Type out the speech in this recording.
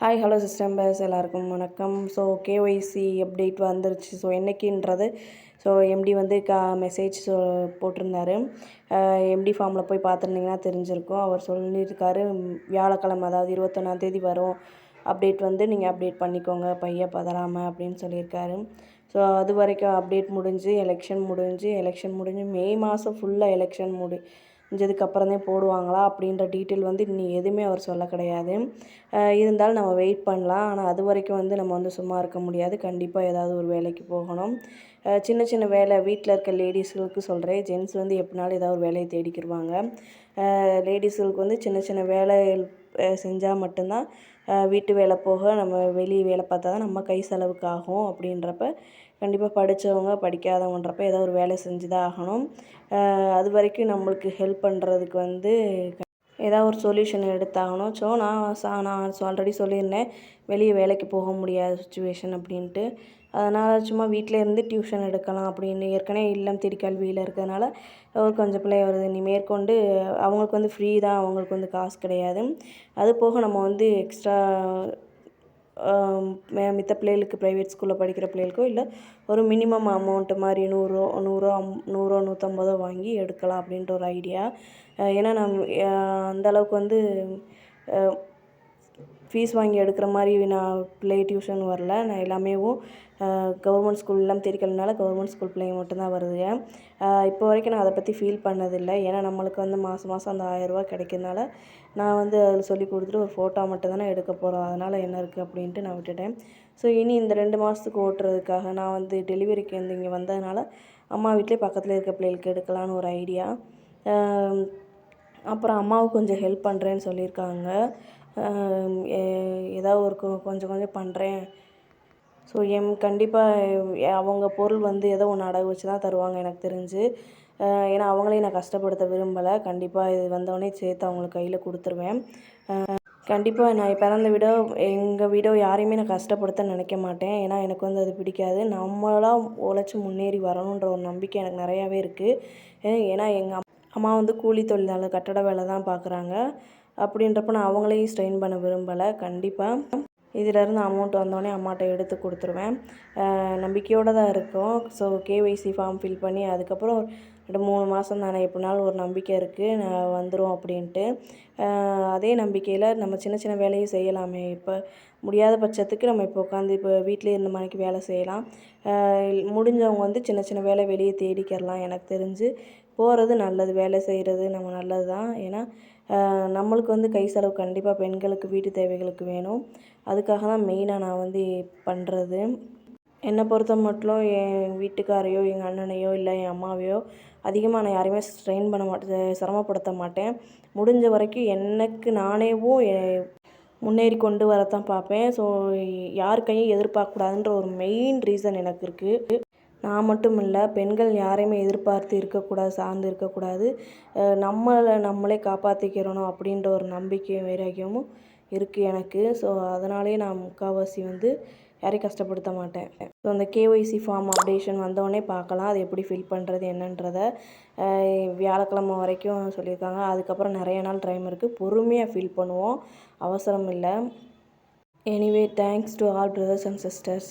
Hi hello system பேஸ் எல்லாருக்கும் வணக்கம். ஸோ கேஒய்சி அப்டேட் வந்துருச்சு. ஸோ என்னைக்குன்றது? ஸோ எம்டி வந்து கா மெசேஜ் சொ போட்டிருந்தாரு. எம்டி ஃபார்மில் போய் பார்த்துருந்தீங்கன்னா தெரிஞ்சிருக்கும். அவர் சொல்லியிருக்காரு வியாழக்கிழமை அதாவது இருபத்தொன்னாந்தேதி வரும். அப்டேட் வந்து நீங்கள் அப்டேட் பண்ணிக்கோங்க பையன் பதறாமல் அப்படின்னு சொல்லியிருக்காரு. ஸோ அது வரைக்கும் அப்டேட் முடிஞ்சு எலெக்ஷன் முடிஞ்சு எலெக்ஷன் முடிஞ்சு மே மாதம் ஃபுல்லாக எலெக்ஷன் முடி செஞ்சதுக்கப்புறம் தான் போடுவாங்களா அப்படின்ற டீட்டெயில் வந்து இன்னும் எதுவுமே அவர் சொல்ல கிடையாது. இருந்தாலும் நம்ம வெயிட் பண்ணலாம். ஆனால் அது வரைக்கும் வந்து நம்ம வந்து சும்மா இருக்க முடியாது. கண்டிப்பாக ஏதாவது ஒரு வேலைக்கு போகணும். சின்ன சின்ன வேலை வீட்டில் இருக்க லேடிஸுகளுக்கு சொல்கிறேன் ஜென்ஸ் வந்து எப்படினாலும் ஏதாவது ஒரு வேலையை தேடிக்கிடுவாங்க லேடிஸுகளுக்கு வந்து சின்ன சின்ன வேலை செஞ்சால் மட்டும்தான் வீட்டு வேலை போக நம்ம வெளியே வேலை பார்த்தா தான் நம்ம கை செலவுக்கு ஆகும் அப்படின்றப்ப கண்டிப்பாக படித்தவங்க படிக்காதவங்கன்றப்ப ஏதோ ஒரு வேலை செஞ்சு தான் ஆகணும் அது வரைக்கும் நம்மளுக்கு ஹெல்ப் பண்ணுறதுக்கு வந்து ஏதாவது ஒரு சொல்யூஷன் எடுத்தாகணும். ஸோ நான் சா நான் ஆல்ரெடி சொல்லியிருந்தேன். வெளியே வேலைக்கு போக முடியாத சுச்சுவேஷன் அப்படின்ட்டு. அதனால் சும்மா வீட்டில் இருந்து டியூஷன் எடுக்கலாம் அப்படின்னு. ஏற்கனவே இல்லம் தேடி கல்வியில் இருக்கிறதுனால ஒரு கொஞ்சம் பிள்ளை வருது. நீ மேற்கொண்டு அவங்களுக்கு வந்து ஃப்ரீ தான். அவங்களுக்கு வந்து காசு கிடையாது. அது போக நம்ம வந்து எக்ஸ்ட்ரா மித்த பிள்ளைகளுக்கு ப்ரைவேட் ஸ்கூலில் படிக்கிற பிள்ளைகளுக்கோ இல்லை ஒரு மினிமம் அமௌண்ட்டு மாதிரி நூறோ நூறோ அம் நூறோ நூற்றம்பதோ வாங்கி எடுக்கலாம் அப்படின்ற ஒரு ஐடியா ஏன்னா நம் அந்தளவுக்கு வந்து ஃபீஸ் வாங்கி எடுக்கிற மாதிரி நான் பிள்ளை டியூஷன் வரல. நான் எல்லாமேவும் கவர்மெண்ட் ஸ்கூல் எல்லாம் தெரிக்கலனால கவர்மெண்ட் ஸ்கூல் பிள்ளைங்க மட்டும்தான் வருதுங்க. இப்போ வரைக்கும் நான் அதை பற்றி ஃபீல் பண்ணதில்லை. ஏன்னா நம்மளுக்கு வந்து மாதம் மாதம் அந்த ஆயரூவா கிடைக்கிறதுனால நான் வந்து அதில் சொல்லி கொடுத்துட்டு ஒரு ஃபோட்டோ மட்டும் தானே எடுக்க போகிறோம் அதனால் என்ன இருக்குது அப்படின்ட்டு நான் விட்டுட்டேன். ஸோ இனி இந்த ரெண்டு மாதத்துக்கு ஓட்டுறதுக்காக நான் வந்து டெலிவரிக்கு வந்து இங்கே வந்ததுனால அம்மா வீட்டிலே பக்கத்தில் இருக்க பிள்ளைகளுக்கு எடுக்கலான்னு ஒரு ஐடியா அப்புறம் அம்மாவுக்கு கொஞ்சம் ஹெல்ப் பண்ணுறேன்னு சொல்லியிருக்காங்க. ஏதாவது ஒரு கொஞ்சம் கொஞ்சம் பண்ணுறேன் ஸோ எம் கண்டிப்பாக அவங்க பொருள் வந்து ஏதோ ஒன்று அடகு வச்சு தான் தருவாங்க எனக்கு தெரிஞ்சு. ஏன்னா அவங்களையும் நான் கஷ்டப்படுத்த விரும்பலை. கண்டிப்பாக இது வந்தோடனே சேர்த்து அவங்களுக்கு கையில் கொடுத்துருவேன். கண்டிப்பாக நான் பிறந்த வீடோ எங்கள் வீடோ யாரையுமே நான் கஷ்டப்படுத்த நினைக்க மாட்டேன். ஏன்னா எனக்கு வந்து அது பிடிக்காது. நம்மளாக உழைச்சி முன்னேறி வரணுன்ற ஒரு நம்பிக்கை எனக்கு நிறையாவே இருக்குது ஏன்னா எங்கள் அம்மா வந்து கூலி தொழிலாளர் கட்டட வேலை தான் பார்க்குறாங்க அப்படின்றப்ப நான் அவங்களையும் ஸ்ட்ரெயின் பண்ண விரும்பலை. கண்டிப்பாக இதிலேருந்து அமௌண்ட் வந்தோடனே அம்மாட்ட எடுத்து கொடுத்துருவேன். நம்பிக்கையோடு தான் இருக்கும். ஸோ கேஒய்சி ஃபார்ம் ஃபில் பண்ணி அதுக்கப்புறம் ரெண்டு மூணு மாதம் தானே எப்படினாலும் ஒரு நம்பிக்கை இருக்குது நான் வந்துடும் அப்படின்ட்டு. அதே நம்பிக்கையில் நம்ம சின்ன சின்ன வேலையும் செய்யலாமே. இப்போ முடியாத பட்சத்துக்கு நம்ம இப்போ உட்காந்து இப்போ வீட்டிலே இருந்த மணிக்கு வேலை செய்யலாம். முடிஞ்சவங்க வந்து சின்ன சின்ன வேலை வெளியே தேடிக்கிறலாம் எனக்கு தெரிஞ்சு. போகிறது நல்லது வேலை செய்கிறது நம்ம நல்லது தான் ஏன்னா நம்மளுக்கு வந்து கை செலவு கண்டிப்பாக பெண்களுக்கு வீட்டு தேவைகளுக்கு வேணும். அதுக்காக தான் மெயினாக நான் வந்து பண்ணுறது என்னை பொறுத்த மட்டும் என் வீட்டுக்காரையோ எங்கள் அண்ணனையோ இல்லை என் அம்மாவையோ அதிகமாக நான் யாரையுமே ஸ்ட்ரெயின் பண்ண மாட்டேன் சிரமப்படுத்த மாட்டேன். முடிஞ்ச வரைக்கும் எனக்கு நானேவும் முன்னேறி கொண்டு வரத்தான் பார்ப்பேன். ஸோ யார் கையும் எதிர்பார்க்கக்கூடாதுன்ற ஒரு மெயின் ரீசன் எனக்கு இருக்குது நான் மட்டும் இல்லை பெண்கள் யாரையுமே எதிர்பார்த்து இருக்கக்கூடாது சார்ந்து இருக்கக்கூடாது. நம்மளை நம்மளே காப்பாற்றிக்கிறணும் அப்படின்ற ஒரு நம்பிக்கையும் வைராக்கியமும் இருக்குது எனக்கு. ஸோ அதனாலேயே நான் முக்கால்வாசி வந்து யாரையும் கஷ்டப்படுத்த மாட்டேன். ஸோ அந்த கேஒய்சி ஃபார்ம் அப்டேஷன் வந்தோடனே பார்க்கலாம் அது எப்படி ஃபில் பண்ணுறது என்னன்றதை. வியாழக்கிழமை வரைக்கும் சொல்லியிருக்காங்க. அதுக்கப்புறம் நிறைய நாள் டைம் இருக்குது பொறுமையாக ஃபில் பண்ணுவோம். அவசரம் இல்லை. Anyway thanks to all brothers and sisters